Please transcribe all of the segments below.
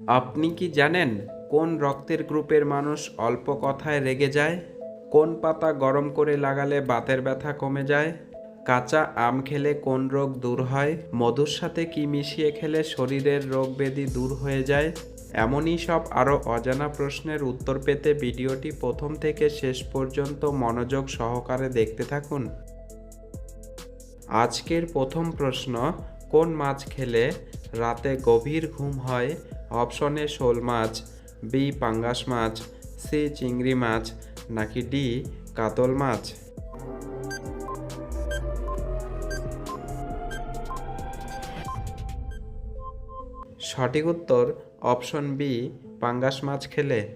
আপনি কি জানেন কোন রক্তের গ্রুপের মানুষ অল্প কথায় রেগে যায়? কোন পাতা গরম করে লাগালে বাতের ব্যথা কমে যায়? কাঁচা আম খেলে কোন রোগ দূর হয়? মধুর সাথে কি মিশিয়ে খেলে শরীরের রোগ ব্যাধি দূর হয়ে যায়? এমনই সব আরও অজানা প্রশ্নের উত্তর পেতে ভিডিওটি প্রথম থেকে শেষ পর্যন্ত মনোযোগ সহকারে দেখতে থাকুন। আজকের প্রথম প্রশ্ন কোন মাছ খেলে রাতে গভীর ঘুম হয়? অপশনে শোল মাছ, বি পাঙ্গাস মাছ, সি চিংড়ি মাছ, নাকি ডি কাতল মাছ? সঠিক উত্তর অপশন বি, পাঙ্গাস মাছ খেলে।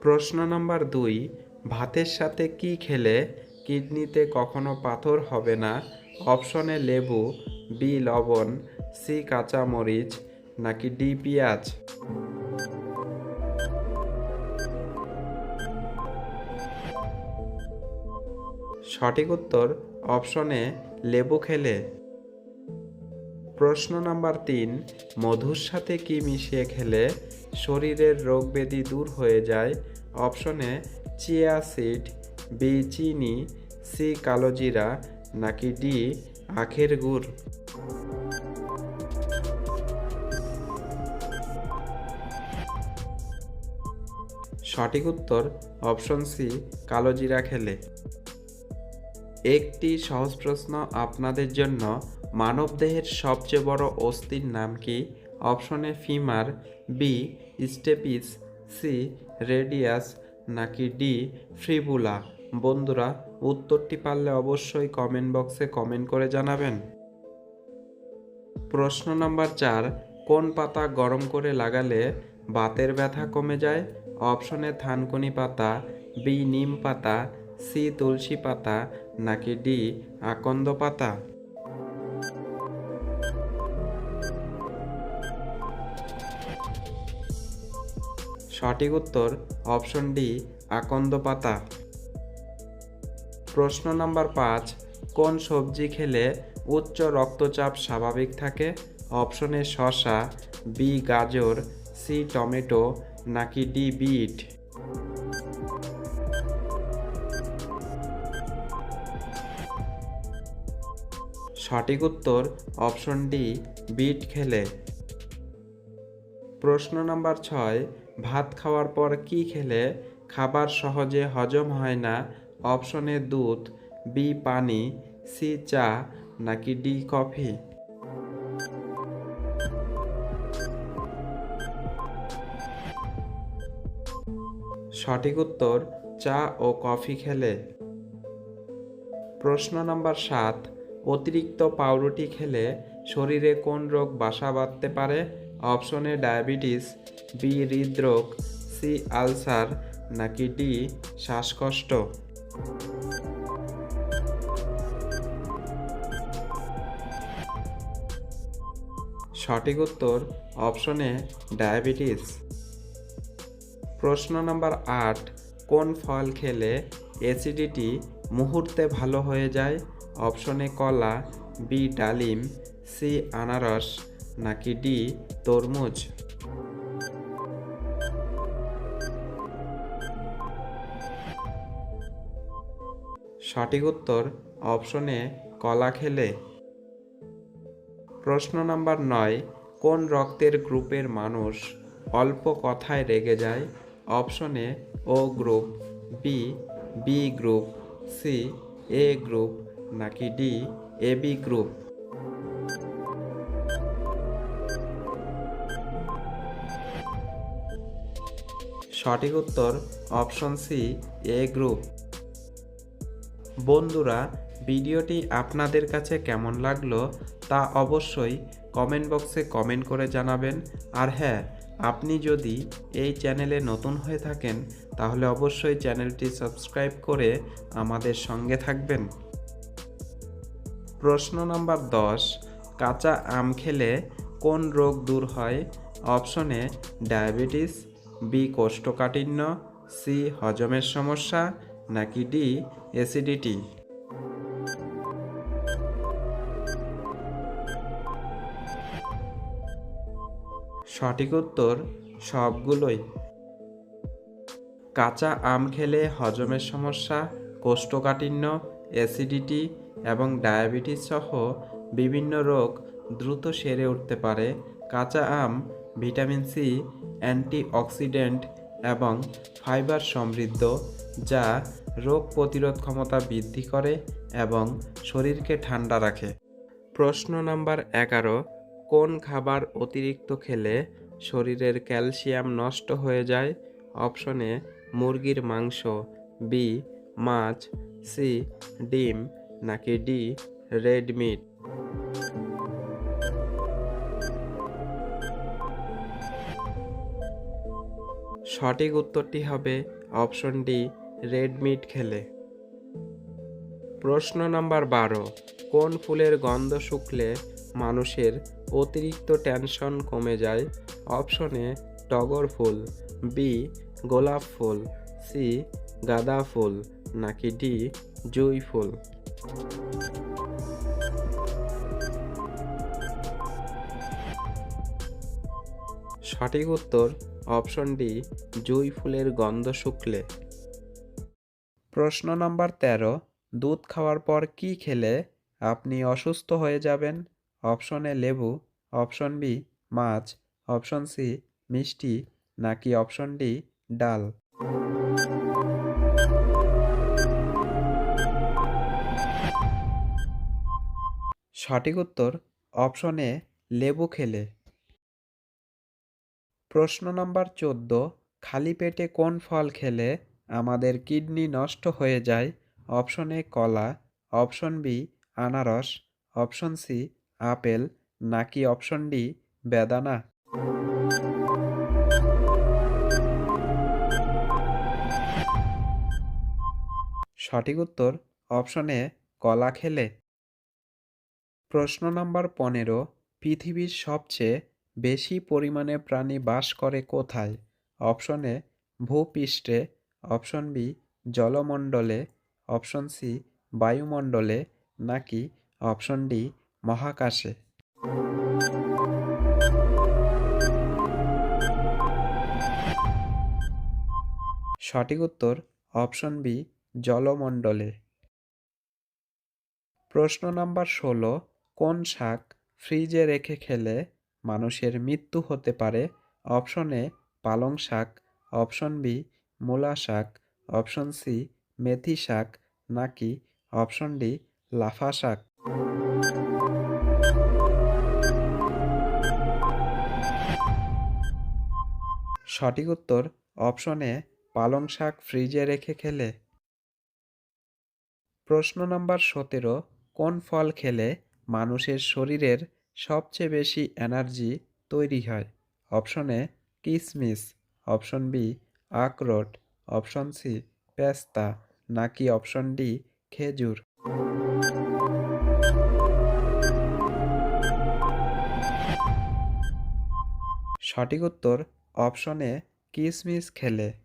প্রশ্ন নম্বর দুই, ভাতের সাথে কি খেলে? কিডনিতে কখনো পাথর হবে না অপশনে লেবু বি লবণ সি কাঁচা মরিচ নাকি ডি পেঁয়াজ? সঠিক উত্তর অপশনে লেবু খেলে। প্রশ্ন নাম্বার তিন, মধুর সাথে কি মিশিয়ে খেলে? শরীরের রোগ ব্যাধি দূর হয়ে যায়। অপশনে, চিয়া সিড বি চিনি সি কালোজিরা নাকি ডি, আখের গুড়? সঠিক উত্তর, অপশন সি কালোজিরা খেলে। একটি সহজ প্রশ্ন আপনাদের জন্য। মানবদেহের সবচেয়ে বড় অস্থির নাম কি? অপশনে femur B stapes C radius, নাকি ডি ফ্রিবুলা? বন্ধুরা, উত্তরটি পারলে অবশ্যই কমেন্ট বক্সে কমেন্ট করে জানাবেন। প্রশ্ন নম্বর চার, কোন পাতা গরম করে লাগালে বাতের ব্যথা কমে যায়? অপশনে থানকুনি পাতা, বি নিম পাতা, সি তুলসী পাতা, নাকি ডি আকন্দ পাতা? সঠিক উত্তর অপশন ডি, আকন্দ পাতা। প্রশ্ন নাম্বার পাঁচ, কোন সবজি খেলে উচ্চ রক্তচাপ স্বাভাবিক থাকে? অপশনে শসা বি গাজর সি টমেটো, নাকি ডি বিট? সঠিক উত্তর অপশন ডি, বিট খেলে। প্রশ্ন নাম্বার ছয়, ভাত খাওয়ার পর কি খেলে? খাবার সহজে হজম হয় না অপশনে দুধ, বি পানি, সি চা, নাকি ডি কফি? সঠিক উত্তর, চা ও কফি খেলে। প্রশ্ন নাম্বার সাত, অতিরিক্ত পাউরুটি খেলে শরীরে কোন রোগ বাসা বাঁধতে পারে? অপশনে ডায়াবেটিস, বি হৃদরোগ, সি আলসার, নাকি ডি শ্বাসকষ্ট? সঠিক উত্তর অপশনে ডায়াবেটিস। প্রশ্ন নাম্বার আট, কোন ফল খেলে অ্যাসিডিটি মুহূর্তে ভালো হয়ে যায়? অপশনে কলা, বি, ডালিম, সি, আনারস, নাকি ডি, তরমুজ? সঠিক উত্তর অপশনে কলা খেলে। প্রশ্ন নাম্বার নয়, কোন রক্তের গ্রুপের মানুষ অল্প কথায় রেগে যায়? অপশনে O group, B B group, C, A group, নাকি ডি, এ, বি গ্রুপ? সঠিক উত্তর অপশন সি, এ গ্রুপ। বন্ধুরা, ভিডিওটি আপনাদের কাছে কেমন লাগল তা অবশ্যই কমেন্ট বক্সে কমেন্ট করে জানাবেন। আর হ্যাঁ আপনি যদি এই চ্যানেলে নতুন হয়ে থাকেন, তাহলে অবশ্যই চ্যানেলটি সাবস্ক্রাইব করে আমাদের সঙ্গে থাকবেন। প্রশ্ন নাম্বার দশ, কাঁচা আম খেলে কোন রোগ দূর হয়? অপশনে ডায়াবেটিস, বি, কোষ্ঠকাঠিন্য, সি, হজমের সমস্যা নাকি ডি, অ্যাসিডিটি? সঠিক উত্তর, সবগুলোই। কাঁচা আম খেলে হজমের সমস্যা, কোষ্ঠকাঠিন্য, অ্যাসিডিটি এবং ডায়াবেটিস সহ বিভিন্ন রোগ দ্রুত সেরে উঠতে পারে। কাঁচা আম, ভিটামিন সি, অ্যান্টিঅক্সিডেন্ট এবং ফাইবার সমৃদ্ধ, যা রোগ প্রতিরোধ ক্ষমতা বৃদ্ধি করে এবং শরীরকে ঠান্ডা রাখে। প্রশ্ন নাম্বার এগারো, কোন খাবার অতিরিক্ত খেলে শরীরের ক্যালসিয়াম নষ্ট হয়ে যায়? অপশনে মুরগির মাংস, বি, মাছ, সি, ডিম, নাকি ডি, রেড মিট? সঠিক উত্তরটি হবে অপশন ডি, রেড মিট খেলে। প্রশ্ন নাম্বার বারো, কোন ফুলের গন্ধ শুকলে মানুষের অতিরিক্ত টেনশন কমে যায়? অপশনে টগর ফুল, বি, গোলাপ ফুল, সি, গাঁদা ফুল, নাকি ডি, জুই ফুল? সঠিক উত্তর অপশন ডি, জুই ফুলের গন্ধ শুকলে। প্রশ্ন নম্বর তেরো, দুধ খাওয়ার পর কি খেলে আপনি অসুস্থ হয়ে যাবেন? অপশনে লেবু, অপশন বি মাছ, অপশন সি মিষ্টি, নাকি অপশন ডি ডাল? সঠিক উত্তর অপশনে লেবু খেলে। প্রশ্ন নাম্বার চোদ্দ, খালি পেটে কোন ফল খেলে আমাদের কিডনি নষ্ট হয়ে যায়? অপশন এ, কলা, অপশন বি, আনারস, অপশন সি, আপেল, নাকি অপশন ডি, বেদানা? সঠিক উত্তর, অপশন এ, কলা খেলে। প্রশ্ন নাম্বার পনেরো, পৃথিবীর সবচেয়ে বেশি পরিমাণে প্রাণী বাস করে কোথায়? অপশনে ভূপৃষ্ঠে। অপশন বি, জলমণ্ডলে। অপশন সি, বায়ুমণ্ডলে। নাকি অপশন ডি, মহাকাশে। সঠিক উত্তর, অপশন বি, জলমণ্ডলে। প্রশ্ন নাম্বার ষোলো, কোন শাক ফ্রিজে রেখে খেলে মানুষের মৃত্যু হতে পারে। অপশনে পালং শাক। অপশন বি, মূলা শাক। অপশন সি, মেথি শাক। নাকি অপশন ডি, লাফা শাক? সঠিক উত্তর, অপশনে পালং শাক ফ্রিজে রেখে খেলে। প্রশ্ন নম্বর সতেরো, কোন ফল খেলে মানুষের শরীরের সবচেয়ে বেশি এনার্জি তৈরি হয়। অপশনে কিসমিস। অপশন বি, আখরোট। অপশন সি, পেস্তা। নাকি অপশন ডি, খেজুর। সঠিক উত্তর অপশনে কিসমিস খেলে।